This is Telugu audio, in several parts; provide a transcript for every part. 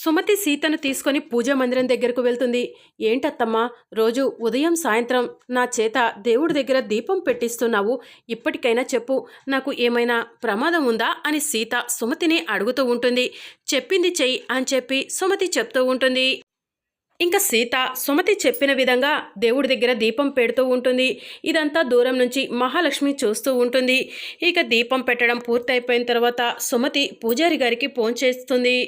సుమతి సీతను తీసుకొని పూజా మందిరం దగ్గరకు వెళ్తుంది. ఏంటత్తమ్మా రోజు ఉదయం సాయంత్రం నా చేత దేవుడి దగ్గర దీపం పెట్టిస్తున్నావు. ఇప్పటికైనా చెప్పు నాకు ఏమైనా ప్రమాదం ఉందా అని సీత సుమతిని అడుగుతూ ఉంటుంది. చెప్పింది చెయ్యి అని చెప్పి సుమతి చెప్తూ ఉంటుంది. ఇంకా సీత సుమతి చెప్పిన విధంగా దేవుడి దగ్గర దీపం పెడుతూ ఉంటుంది. ఇదంతా దూరం నుంచి మహాలక్ష్మి చూస్తూ ఉంటుంది. ఇక దీపం పెట్టడం పూర్తయిపోయిన తర్వాత సుమతి పూజారి గారికి ఫోన్ చేస్తుంది.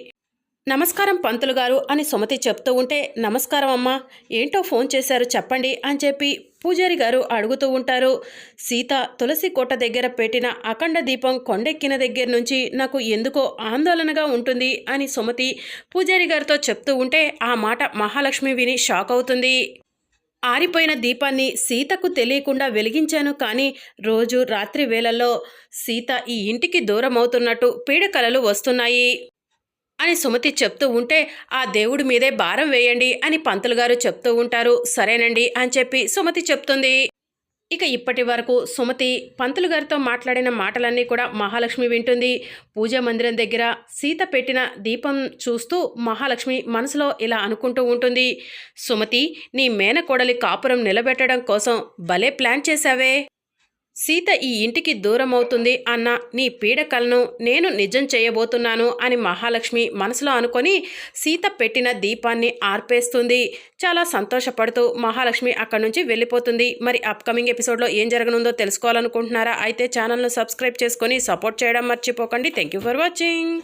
నమస్కారం పంతులు గారు అని సుమతి చెప్తూ ఉంటే నమస్కారం అమ్మా ఏంటో ఫోన్ చేశారు చెప్పండి అని చెప్పి పూజారి గారు అడుగుతూ ఉంటారు. సీత తులసి కోట దగ్గర పెట్టిన అఖండ దీపం కొండెక్కిన దగ్గర నుంచి నాకు ఎందుకో ఆందోళనగా ఉంటుంది అని సుమతి పూజారి గారితో చెప్తూ ఉంటే ఆ మాట మహాలక్ష్మి విని షాక్ అవుతుంది. ఆరిపోయిన దీపాన్ని సీతకు తెలియకుండా వెలిగించాను కానీ రోజు రాత్రి వేళల్లో సీత ఈ ఇంటికి దూరం అవుతున్నట్టు పీడకలలు వస్తున్నాయి. అని సుమతి చెప్తూ ఉంటే ఆ దేవుడి మీదే భారం వేయండి అని పంతులు గారు చెప్తూ ఉంటారు. సరేనండి అని చెప్పి సుమతి చెప్తుంది. ఇక ఇప్పటి వరకు సుమతి పంతులు గారితో మాట్లాడిన మాటలన్నీ కూడా మహాలక్ష్మి వింటుంది. పూజా మందిరం దగ్గర సీత పెట్టిన దీపం చూస్తూ మహాలక్ష్మి మనసులో ఇలా అనుకుంటూ ఉంటుంది. సుమతి నీ మేనకోడలి కాపురం నిలబెట్టడం కోసం భలే ప్లాన్ చేశావే! సీత ఈ ఇంటికి దూరం అవుతుంది అన్న నీ పీడకలను నేను నిజం చేయబోతున్నాను అని మహాలక్ష్మి మనసులో అనుకొని సీత పెట్టిన దీపాన్ని ఆర్పేస్తుంది. చాలా సంతోషపడుతూ మహాలక్ష్మి అక్కడి నుంచి వెళ్ళిపోతుంది. మరి అప్కమింగ్ ఎపిసోడ్లో ఏం జరగనుందో తెలుసుకోవాలనుకుంటున్నారా? అయితే ఛానల్ను సబ్స్క్రైబ్ చేసుకొని సపోర్ట్ చేయడం మర్చిపోకండి. Thank you for watching